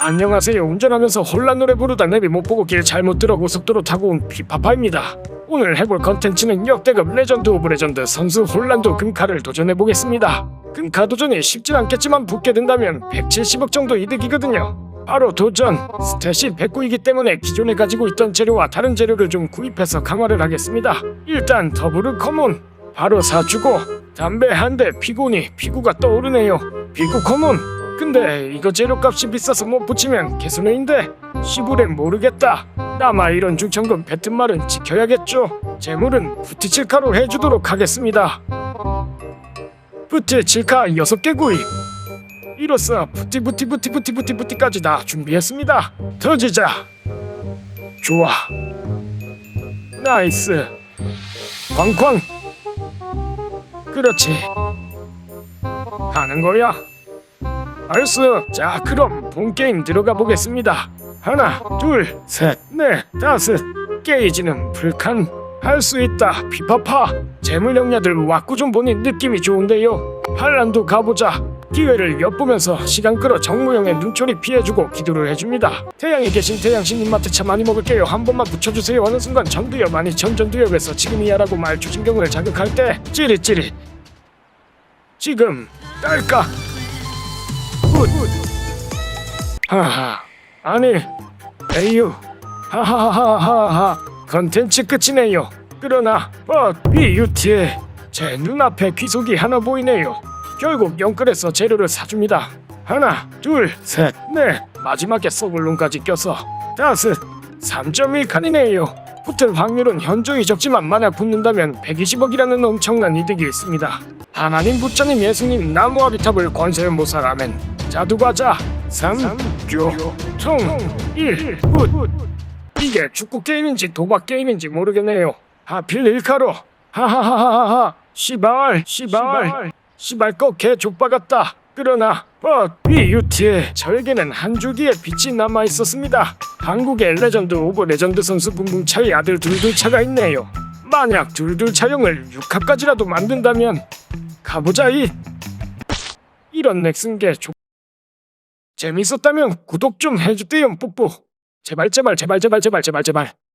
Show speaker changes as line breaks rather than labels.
안녕하세요. 운전하면서 혼란 노래 부르다 내비 못 보고 길 잘못 들어 고속도로 타고 온 피파파입니다. 오늘 해볼 컨텐츠는 역대급 레전드 오브 레전드 선수 혼란도 금카를 도전해 보겠습니다. 금카 도전이 쉽진 않겠지만 붙게 된다면 170억 정도 이득이거든요. 바로 도전! 스탯이 109이기 때문에 기존에 가지고 있던 재료와 다른 재료를 좀 구입해서 강화를 하겠습니다. 일단 더블을 커먼! 바로 사주고 담배 한 대 피고니 피구가 떠오르네요. 피구 커먼! 근데 이거 재료값이 비싸서 못 붙이면 개손해인데 시부레 모르겠다. 나마 이런 중천금 뱉은 말은 지켜야겠죠. 재물은 부티칠카로 해주도록 하겠습니다. 부티칠카 6개 구입. 이로써 부티 부티 부티 부티 부티 부티까지 다 준비했습니다. 터지자. 좋아. 나이스. 쾅쾅. 그렇지. 하는 거야. 알았어. 자, 그럼 본 게임 들어가 보겠습니다. 하나, 둘, 셋, 넷, 다섯. 게이지는 불칸. 할 수 있다. 피파파. 재물 영야들 왁구 좀 보니 느낌이 좋은데요. 한란도 가보자. 기회를 엿보면서 시간 끌어 정무영의 눈초리 피해주고 기도를 해줍니다. 태양에 계신 태양신님 마트 차 많이 먹을게요. 한 번만 붙여주세요. 어느 순간 전두엽 아니 전전두엽에서 지금이야라고 말 추진경을 자극할 때 찌릿찌릿. 지금 딸까? 굿. 하하. 아니. 에휴. 하하하하하. 컨텐츠 끝이네요. 그러나 어, 비유티에 제 눈앞에 귀속이 하나 보이네요. 결국 영끌에서 재료를 사줍니다. 하나, 둘, 셋, 넷. 마지막에 썩을론까지 껴서 다섯. 3.1 칸이네요. 붙을 확률은 현저히 적지만 만약 붙는다면 120억이라는 엄청난 이득이 있습니다. 하나님 부처님 예수님 나무 아비탑을 권세의 모사라멘 자두과자 3조 총 1. 붓 이게 축구 게임인지 도박 게임인지 모르겠네요. 하필 일카로 하하하하하 시발 시발 시발 꺾개 족바 같다. 그러나 어, 비유티에 저에게는 한 줄기의 빛이 남아 있었습니다. 한국의 레전드 오브 레전드 선수 붕붕차의 아들 둘둘차가 있네요. 만약 둘둘차용을 6합까지라도 만든다면 가보자 이 이런 넥슨게 조... 재밌었다면 구독 좀 해주대요 뿌뿌 제발 제발 제발 제발 제발 제발 제발